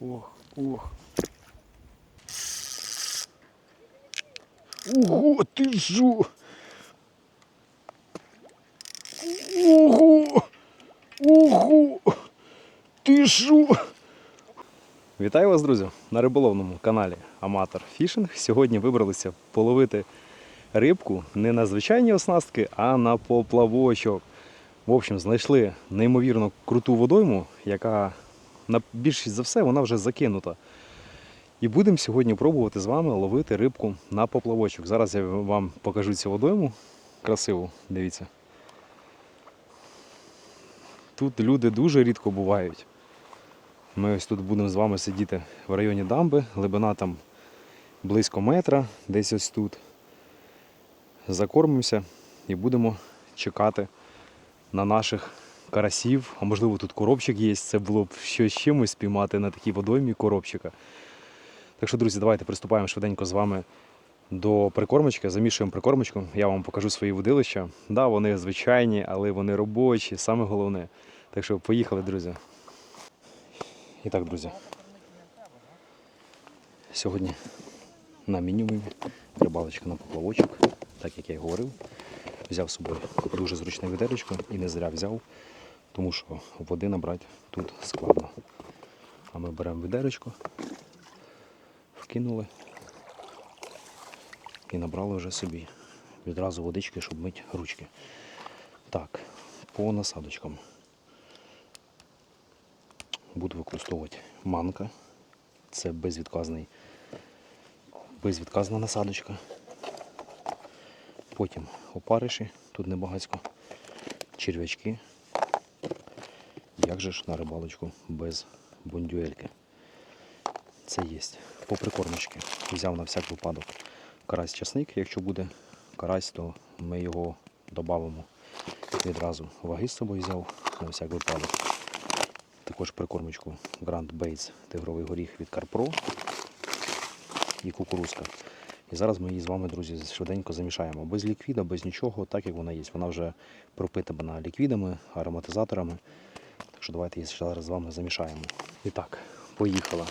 Ох, ох. Ого, ти жо! Ого! Ого! Ти шо? Вітаю вас, друзі, на риболовному каналі Аматор Фішинг. Сьогодні вибралися половити рибку не на звичайні оснастки, а на поплавочок. В общем, знайшли неймовірно круту водойму, яка на більшість за все вона вже закинута. І будемо сьогодні пробувати з вами ловити рибку на поплавочок. Зараз я вам покажу цю водойму красиву, дивіться. Тут люди дуже рідко бувають. Ми ось тут будемо з вами сидіти в районі дамби, глибина там близько метра, десь ось тут. Закормимося і будемо чекати на наших карасів, а можливо тут коробчик є, це було б щось чимось спіймати на такій водоймі коробчика. Так що, друзі, давайте приступаємо швиденько з вами до прикормочки, замішуємо прикормочку, я вам покажу свої водилища. Да, вони звичайні, але вони робочі, саме головне. Так що поїхали, друзі. І так, друзі. Сьогодні на мінімумі рибалочка на поплавочок, так як я й говорив. Взяв з собою дуже зручне відеречко і не зря взяв, тому що води набрати тут складно. А ми беремо відеречко, вкинули і набрали вже собі відразу водички, щоб мити ручки. Так, по насадочкам буду використовувати манка. Це безвідказний, безвідказна насадочка. Потім опариші, тут небагацько, черв'ячки. Як же ж на рибалочку без бондюельки? Це є. По прикормочки. Взяв на всяк випадок карась часник. Якщо буде карась, то ми його додамо відразу. Ваги з собою взяв на всяк випадок. Також прикормочку Grand Bates тигровий горіх від Карпро і кукурузка. І зараз ми її з вами, друзі, швиденько замішаємо. Без ліквіда, без нічого, так як вона є. Вона вже пропитана ліквідами, ароматизаторами. Що давайте її зараз з вами замішаємо. І так, поїхала.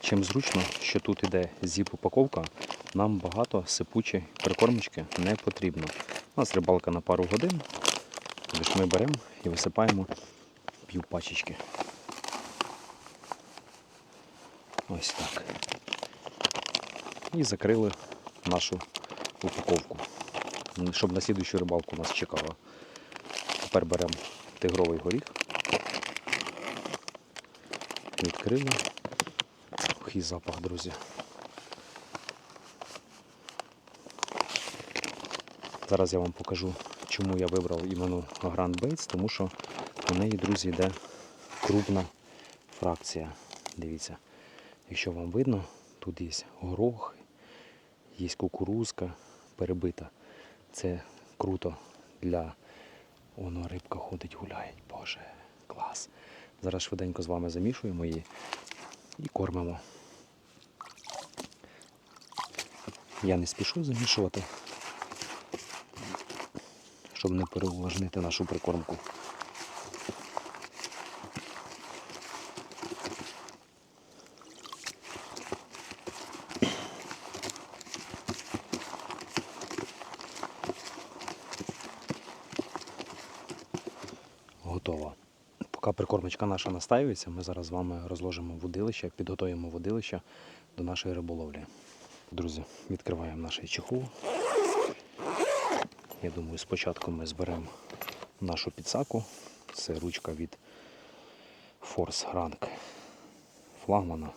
Чим зручно, що тут іде зіп-упаковка, нам багато сипучої прикормочки не потрібно. У нас рибалка на пару годин. Тож ми беремо і висипаємо пів пачечки. Ось так. І закрили нашу упаковку, щоб на слідуючу рибалку нас чекала. Тепер беремо тигровий горіх. Відкрили. Ох, і запах, друзі. Зараз я вам покажу, чому я вибрав іменно Grand Bates, тому що у неї, друзі, йде крупна фракція. Дивіться, якщо вам видно, тут є горох, є кукурузка перебита. Це круто для воно рибка ходить, гуляє. Боже, клас. Зараз швиденько з вами замішуємо її і кормимо. Я не спішу замішувати, щоб не переуважнити нашу прикормку. Готова. Поки прикормочка наша настаюється, ми зараз з вами розложимо водилище, підготуємо водилище до нашої риболовлі. Друзі, відкриваємо наш чехол. Я думаю, спочатку ми зберемо нашу підсаку. Це ручка від Force Rank флагмана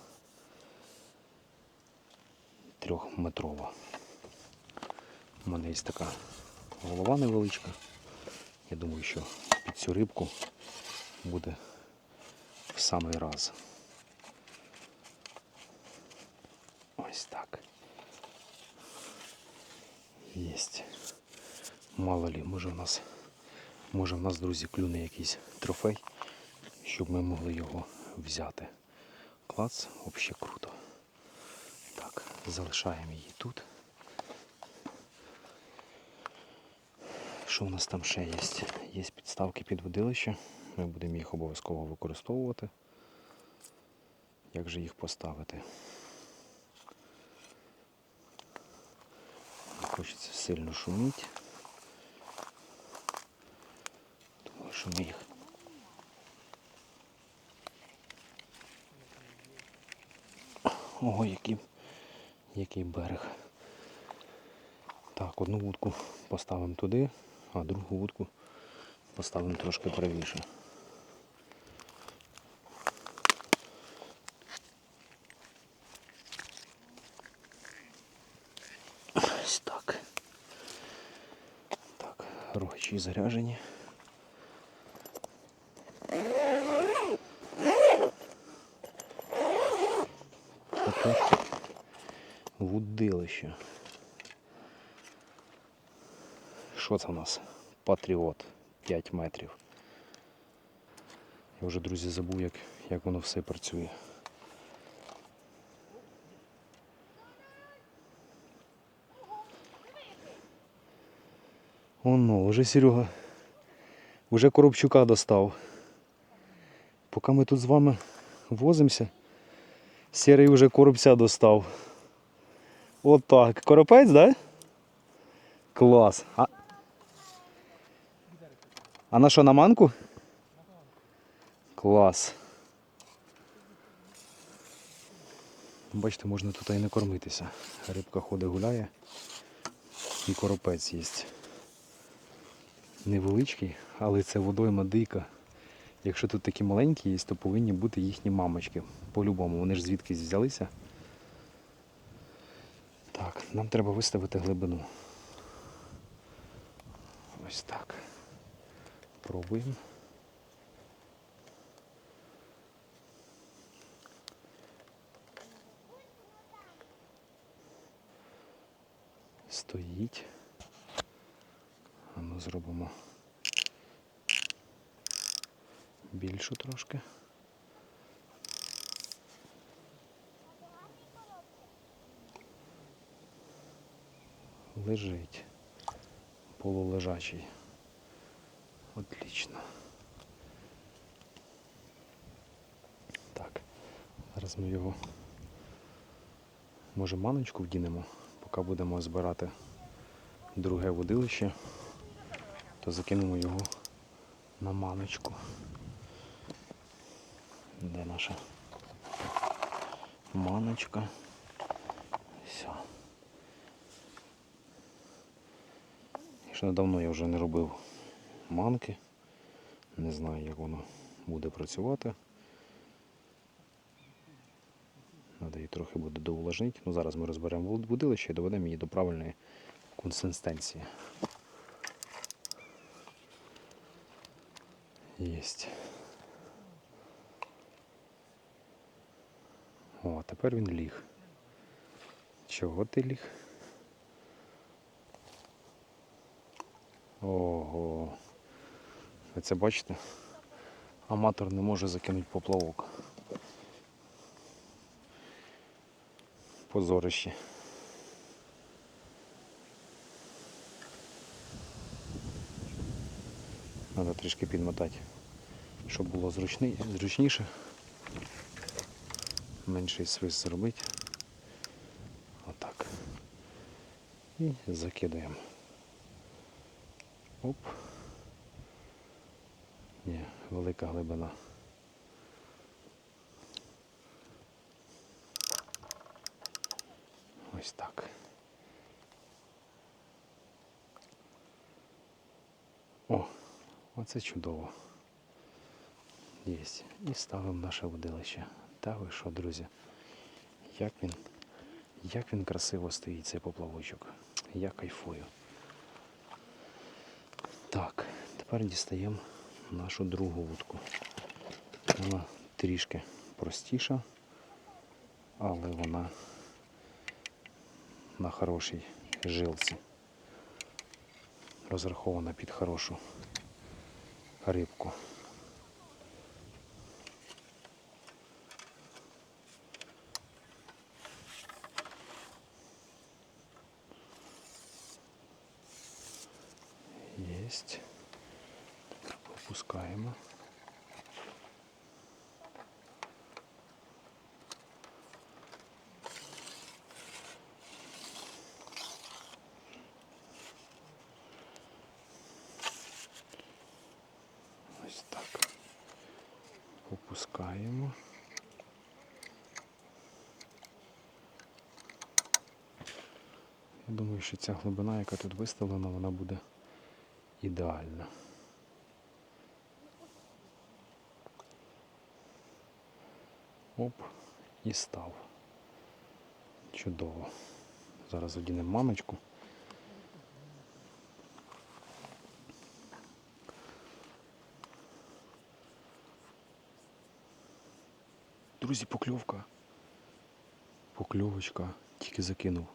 трьохметрова. У мене є така голова невеличка. Я думаю, що під цю рибку буде в самий раз. Ось так. Єсть. Мало лі, може в нас, може в нас, друзі, клюне якийсь трофей, щоб ми могли його взяти. Клац, взагалі круто. Так, залишаємо її тут. Що у нас там ще є? Є підставки під водилище. Ми будемо їх обов'язково використовувати. Як же їх поставити? Не Хочеться сильно шуміти. Думаю, що ми їх. Ого, який, який берег. Так, одну вудку поставимо туди, а другу вудку поставимо трошки правіше. Ось так. Так, рогачі заряжені. Таке вудилище. Що це у нас? Патріот 5 метрів. Я вже, друзі, забув, як, як воно все працює. Оно, вже Серега. Вже Коробчука достав. Поки ми тут з вами возимося, Серий вже коробця достав. Отак. Коропець, да? Клас. А, а на що, на манку? Клас. Бачите, можна тут і не кормитися. Рибка ходить гуляє і коропець є. Невеличкий, але це водойма дика. Якщо тут такі маленькі є, то повинні бути їхні мамочки. По-любому, вони ж звідкись взялися. Так, нам треба виставити глибину. Ось так. Пробуємо. Стоїть. А ми зробимо більшу трошки. Лежить. Полулежачий. Отлично. Так. Зараз ми його може маночку вдінемо, поки будемо збирати друге водилище, то закинемо його на маночку. Де наша маночка? Все. Ще давно я вже не робив манки. Не знаю, як воно буде працювати. Треба її трохи буде доувлажнити. Ну, зараз ми розберемо будилище і доведемо її до правильної консистенції. Єсть. О, тепер він ліг. Чого ти ліг? Ого. Ви це бачите? Аматор не може закинути поплавок. Позорище. Треба трішки підмотати, щоб було зручніше. Менший свист зробити. Отак. І закидаємо. Оп. Ні, велика глибина. Ось так. О, оце чудово. Єсть. І ставимо наше водилище. Та ви що, друзі? Як він, як він красиво стоїть цей поплавочок. Я кайфую. Так, тепер дістаємо нашу другу вудку. Вона трішки простіша, але вона на хорошій жилці. Розрахована під хорошу рибку. Єсть. Опускаємо. Я думаю, що ця глибина, яка тут виставлена, вона буде ідеальна. Оп, і став. Чудово. Зараз одінемо мамочку. Друзі, покльовка. Покльовочка. Тільки закинув.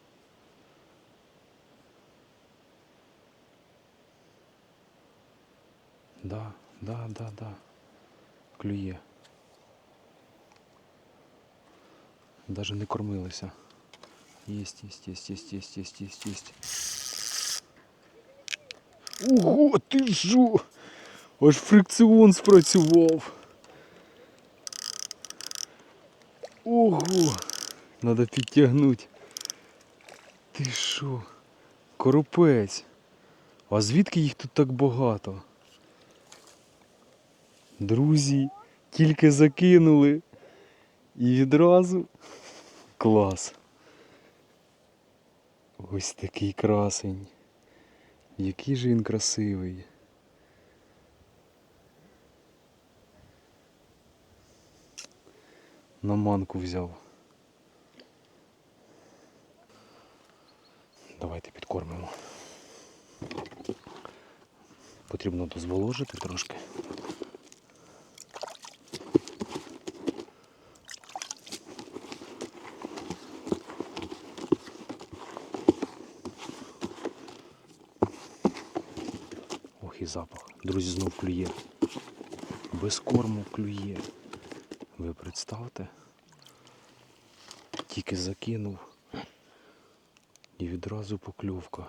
Да, да, да, да. Клює. Даже не кормилися. Єсть, єсть, єсть, єсть, єсть, єсть, єсть, єсть. Ого, ти що? Аж фрикціон спрацював. Ого! Надо підтягнути. Ти що? Коропець. А звідки їх тут так багато? Друзі, тільки закинули. І відразу клас. Ось такий красень. Який же він красивий. На манку взяв. Давайте підкормимо. Потрібно дозволожити трошки. Ох і запах. Друзі, знов клює. Без корму клює. Ви представте? Тільки закинув. І відразу покльовка.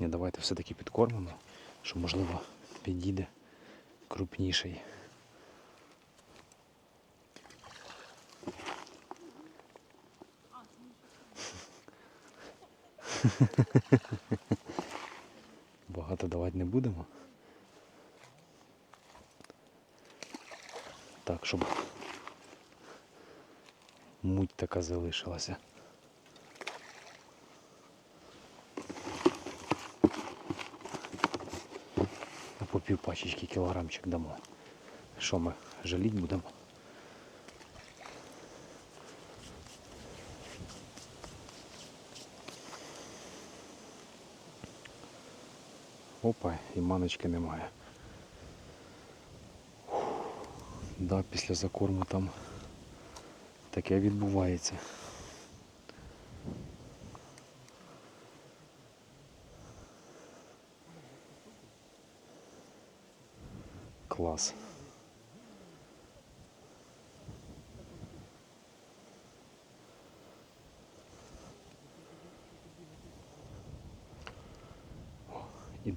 Ні, давайте все-таки підкормимо, що можливо підійде крупніший. Будемо. Так, щоб муть така залишилася. По півпачечки кілограмчик дамо. Що ми жаліть будемо? Опа, і маночки немає. Фух. Да, після закорму там таке відбувається. Клас.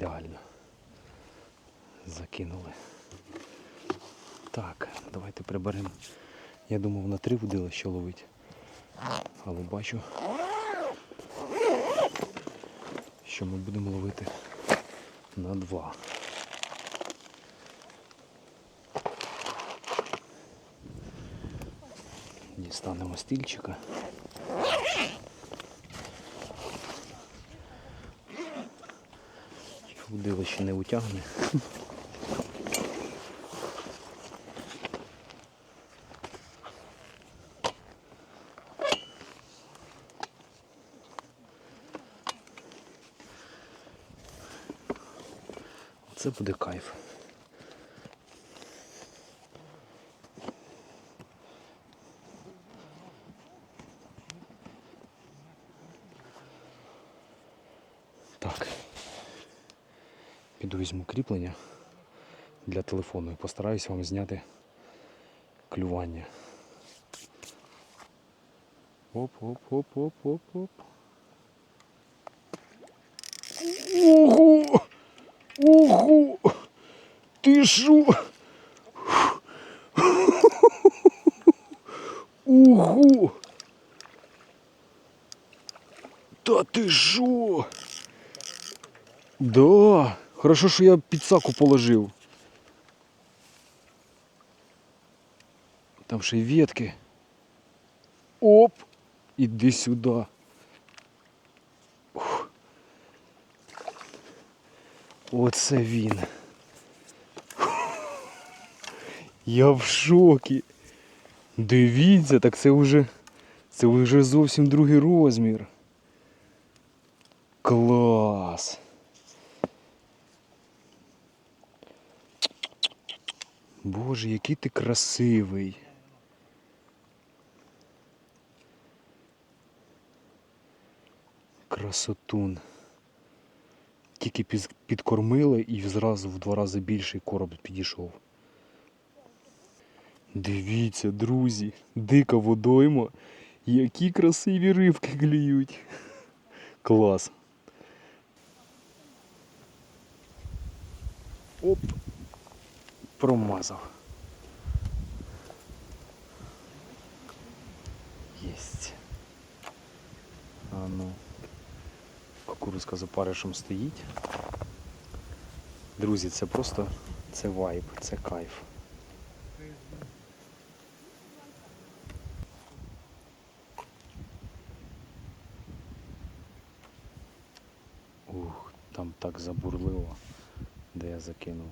Ідеально. Закинули. Так, давайте приберемо. Я думав на три вудилища ловить. Але бачу, що ми будемо ловити на два. Дістанемо стільчика. Вудилище не утягне. Це буде кайф. Візьму кріплення для телефону і постараюсь вам зняти клювання. Оп-оп-оп-оп-оп-оп. Ого! Ого! Ти що? Ого! Та ти що? Да, хорошо, що я підсаку положив. Там ще й ветки. Оп! Іди сюди. Оце він. Я в шокі. Дивіться, так це вже. Це вже зовсім другий розмір. Клас. Боже, який ти красивий. Красотун. Тільки підкормили і зразу в два рази більший короб підійшов. Дивіться, друзі, дика водойма, які красиві рибки клюють. Клас. Оп. Промазав. Єсть. А ну. Кукурузка за паришем стоїть. Друзі, це просто це вайб, це кайф. Ух, там так забурливо, де я закинув.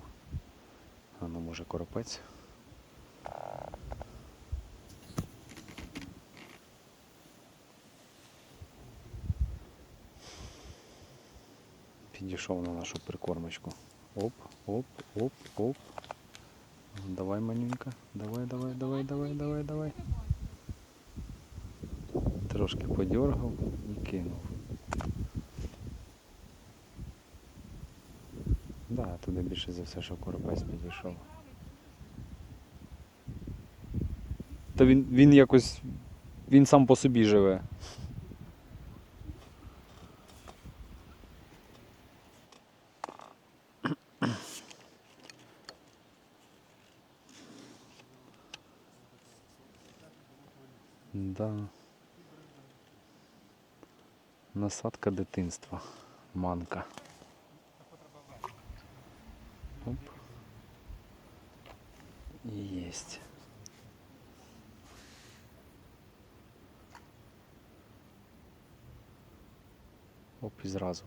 А ну може коропець. Підійшов на нашу прикормочку. Оп, оп, оп, оп. Давай, манюнька. Давай, давай, давай, давай, давай, давай. Трошки подергав і кинув. Да, туди більше за все, що коропець підійшов. Та він, він якось. Він сам по собі живе. Да. Насадка дитинства. Манка. Оп. Есть. Оп, і зразу.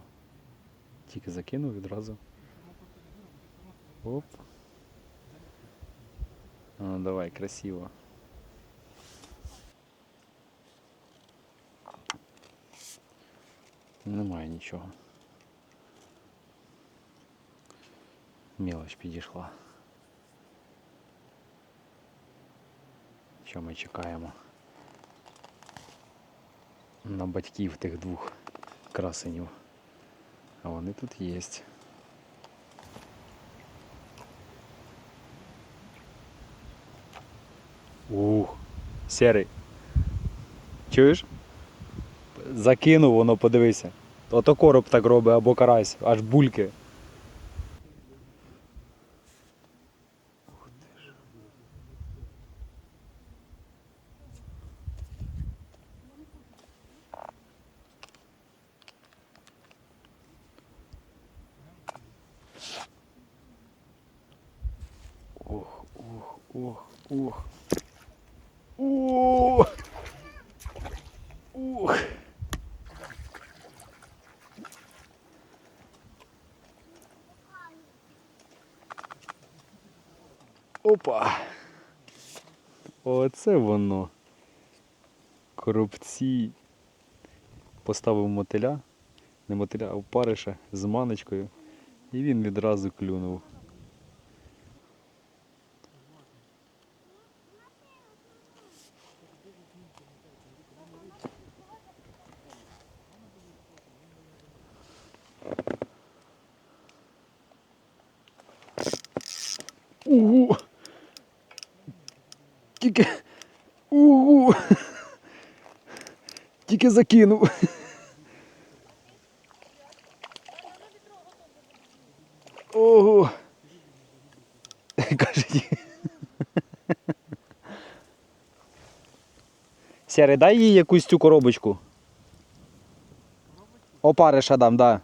Тільки закинув відразу. Оп. А, ну давай, красиво. Немає нічого. Мілоч підійшла. Що ми чекаємо? На батьків тих двох красенів. А вони тут є. Ух, серий. Чуєш? Закинув воно, подивися. Ото короб так робить або карась, аж бульки. Ох, ох, ох, ох. Ох. Опа. Оце воно. Коробці. Поставив мотиля. Не мотиля, а опариша з маночкою. І він відразу клюнув. Тільки. Угу. Тільки закинув. Ого. Кажуть. Сірий, дай їй якусь цю коробочку. Опариша дам, да.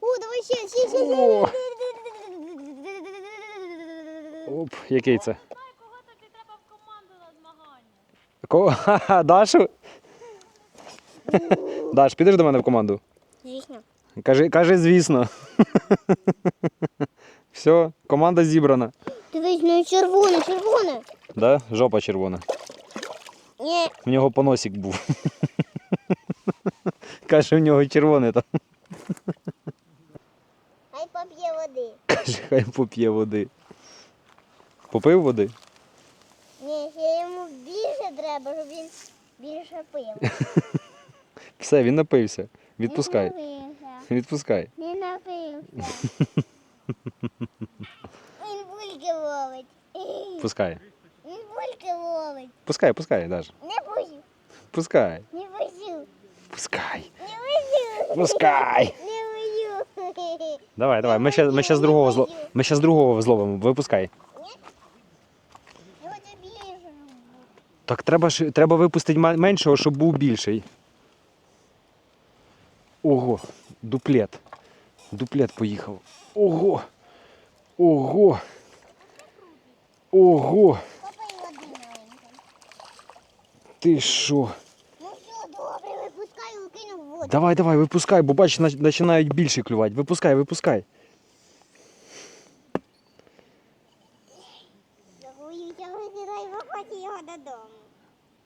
О, давай ще, ще, ще, О. ще. Оп, який це? Знаю, кого тобі треба в команду на змагання. Ко... Ха-ха, Дашу? Даш, підеш до мене в команду? Звісно. Кажи, кажи, звісно. Все, команда зібрана. Дивись, ну червоне, червоне. Да? Жопа червона. Ні, В нього поносик був. Каже, в нього червоне там. хай поп'є води. Каже, хай поп'є води. Попив води? Ні, ще йому більше треба, щоб він більше пив. Все, він напився. Відпускай. Напився. Відпускай. Не напився. Він бульки ловить. Пускай. Він бульки ловить. Пускай, пускай, Даш. Не бузю, Пускай. не бузю, Пускай. не бузю. Пускай. Не бузю. Давай, давай. Ми ще, ми ще з другого зло... Ми ще з другого зловимо. Випускай. Його це більше. Так треба ж треба випустити меншого, щоб був більший. Ого, дуплет. Дуплет поїхав. Ого. Ого. Ого. Ти що? Ну все, добре, випускаю, кинув в воду. Давай, давай, випускай, бо бачиш, починають більше клювати. Випускай, випускай.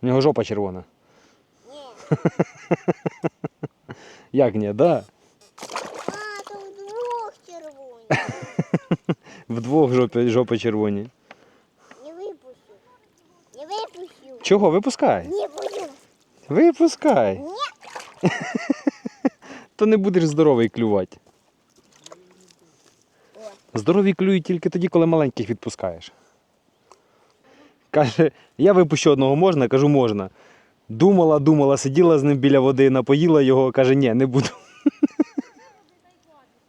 У нього жопа червона. Ні. Як ні, да? А, то вдвох червоні. Вдвох жопи, жопи червоні. Не випущу. Не випущу. Чого? Випускай. Не буду. Випускай. Ні. То не будеш здоровий клювати. Здорові клюють тільки тоді, коли маленьких відпускаєш. Каже, я випущу одного можна, кажу, можна. Думала, думала, сиділа з ним біля води, напоїла його, каже, ні, не буду.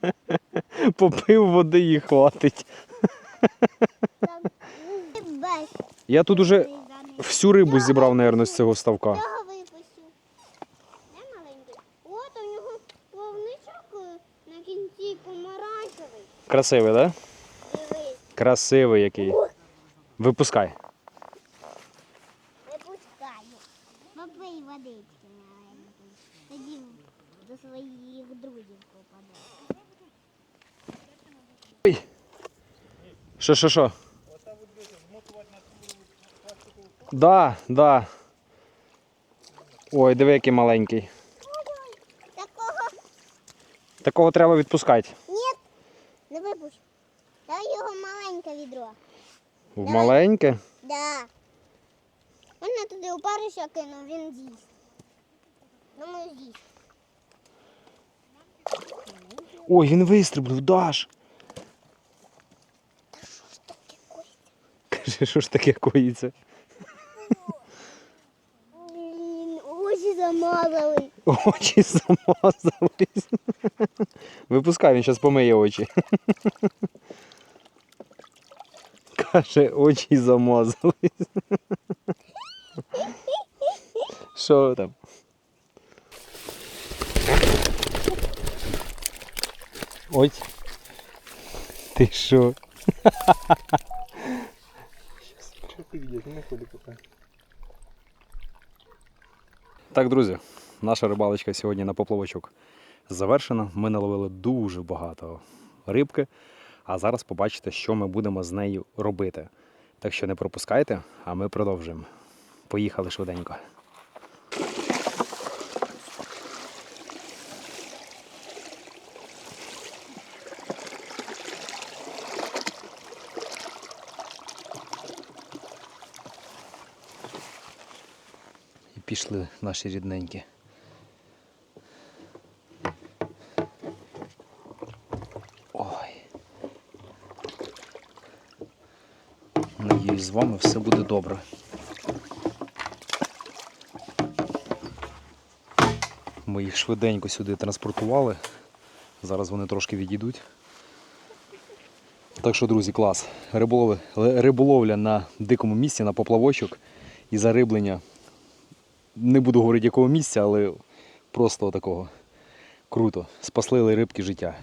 Попив води і хватить. Я тут уже всю рибу зібрав, мабуть, з цього ставка. Е. Красивий, так? Да? Красивий який. Випускай. Попий водички маленької. Тоді до своїх друзів попаде. Що, що, що? Да, да. Ой, диви, який маленький. Такого Такого треба відпускати. ні. Не випущу. Дай його маленьке відро. В Давай. маленьке. Да. Вона туди опариша кинув, він з'їсть. Думаю, з'їсть. Ой, він вистрибнув, Даш. Та що ж Таке Костя. Каже, що ж таке коїться? Блін, очі замазали. Очі замазались. Випускай, він зараз помиє очі. Каже, очі замазались. Що там? Ось. Ти що? Так, друзі, наша рибалочка сьогодні на поплавочок завершена. Ми наловили дуже багато рибки, а зараз побачите, що ми будемо з нею робити. Так що не пропускайте, а ми продовжуємо. Поїхали швиденько. Пішли наші рідненькі. Ой. Надіюсь, з вами все буде добре. Ми їх швиденько сюди транспортували. Зараз вони трошки відійдуть. Так що, друзі, клас. Риболовля на дикому місці, на поплавочок і зариблення. Не буду говорити якого місця, але просто такого. Круто. Спасли рибки життя.